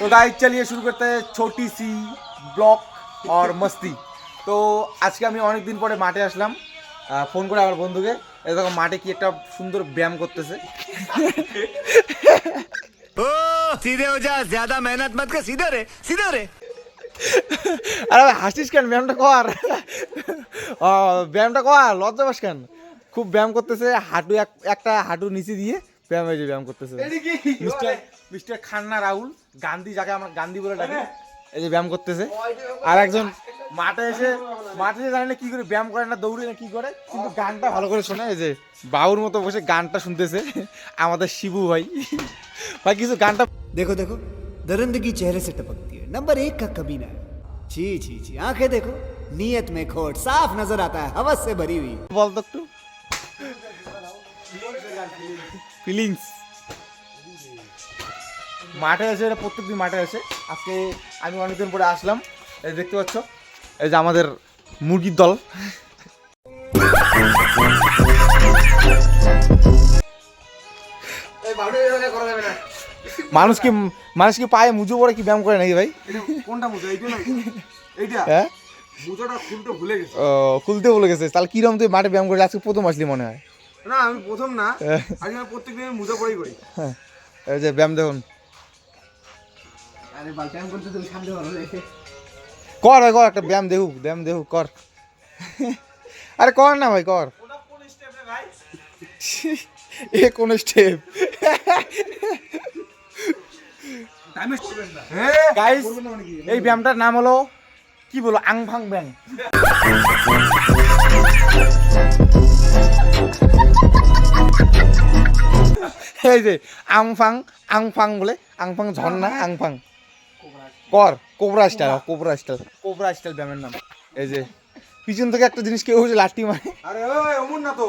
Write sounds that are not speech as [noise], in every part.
तो गाइस चलिए शुरू करते हैं छोटी सी ব্লগ और मस्ती তো আজকে আমি অনেক দিন পরে মাঠে আসলাম আহ, ফোন করে আমার বন্ধুকে এই দেখো মাঠে কি একটা সুন্দর ব্যায়াম করতেছে ओ सीधे हो जा ज्यादा मेहनत मत कर सीधे रे सीधे रे আরে ভাই, হাসিস কেন ব্যায়ামটা কর ও, ব্যায়ামটা কর লজ্জা পাস কেন খুব ব্যায়াম করতেছে হাঁটু এক একটা হাঁটু নিচে দিয়ে ব্যায়াম এই যে ব্যায়াম করতেছে মিস্টার মিস্টার খান্না রাহুল গান্ধী যাকে আমরা গান্ধী বলে ডাকি এই যে ব্যায়াম করতেছে আর একজন মাঠে এসে মাঠে এসে জানে না কি করে ব্যায়াম করে না দৌড়ে না কি করে কিন্তু গানটা ভালো করে শোনে এই যে বাউর মতো বসে গানটা শুনতেছে আমাদের শিবু ভাই ভাই কিছু গানটা देखो देखो दरिंदगी चेहरे से टपकती है नंबर एक का कभी ना छी छी छी आंखें देखो नीयत में खोट साफ नजर आता है हवस से भरी हुई বল তো একটু ফিলিংস মাঠে এসে এটা প্রত্যেকদিন মাঠে আসে আজকে আমি অনেকদিন পরে আসলাম। এই দেখতে পাচ্ছ? এই যে আমাদের মুরগির দল। মানুষ কি মানুষ কি পায়ে মুজো পরে কি ব্যায়াম করে নাকি ভাই? কোনটা মুজো? এইটা এইটা। হ্যাঁ? মুজোটা খুলতে ভুলে গেছি। ও, খুলতে বলে গেছে তাহলে কিরম তুই মাঠে ব্যায়াম করে আজকে প্রথম আসলি মনে হয়। না আমি প্রথম না। আজকে আমি প্রত্যেকদিন মুজো পরেই করি। হ্যাঁ। এই যে ব্যায়াম দেখুন। আরে বালটাম করতে তুমি সামনে ভালো কর ভাই কর একটা ব্যায়াম দেখুক ব্যায়াম দেখুক কর। আরে কর না ভাই কর। এ কোন স্টেপ হ্যাঁ। গাইস এই ব্যায়ামটার নাম হলো কি বলো? আংফাং ব্যায়াম। [laughs] এই যে আংফাং আংফাং বলে? আংফাং ঝর্ণা আংফাং। কর cobra style cobra style cobra style ব্যায়ামের নাম। এই যে পিছন থেকে একটা জিনিস কেউ হচ্ছে লাঠি মারে। আরে ওই অমন না তো।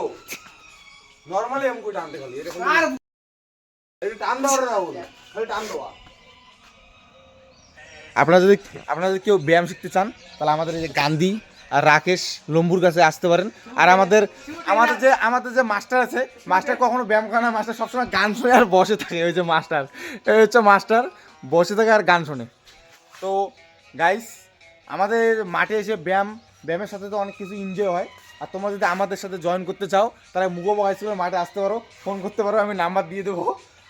নরমালি এম কই টানতে খালি এরকম এটা টান দাও রে রাহুল খালি টান দেওয়া আপনারা যদি আপনারা যদি কেউ ব্যায়াম শিখতে চান তাহলে আমাদের এই যে গান্ধী আর রাকেশ লম্বুর কাছে আসতে পারেন। আর আমাদের আমাদের যে আমাদের যে মাস্টার আছে, মাস্টার কখনো ব্যায়াম করে না, মাস্টার সবসময় গান শোনে আর বসে থাকে ওই যে মাস্টার। এই হচ্ছে মাস্টার, বসে থাকে আর গান শোনে। তো গাইস আমাদের মাঠে এসে ব্যায়াম ব্যায়ামের সাথে তো অনেক কিছু এনজয় হয়। আর তোমরা যদি আমাদের সাথে জয়েন করতে চাও, তাহলে মুগো বয়সে মাঠে আসতে পারো ফোন করতে পারো, আমি নাম্বার দিয়ে দেবো।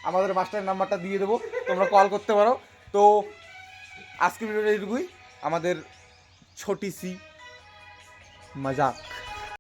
আমাদের মাস্টারের নাম্বারটা দিয়ে দেবো, তোমরা কল করতে পারো। তো আজকের ভিডিওটা এইটুকুই। আমাদের ছোটি সি 马扎。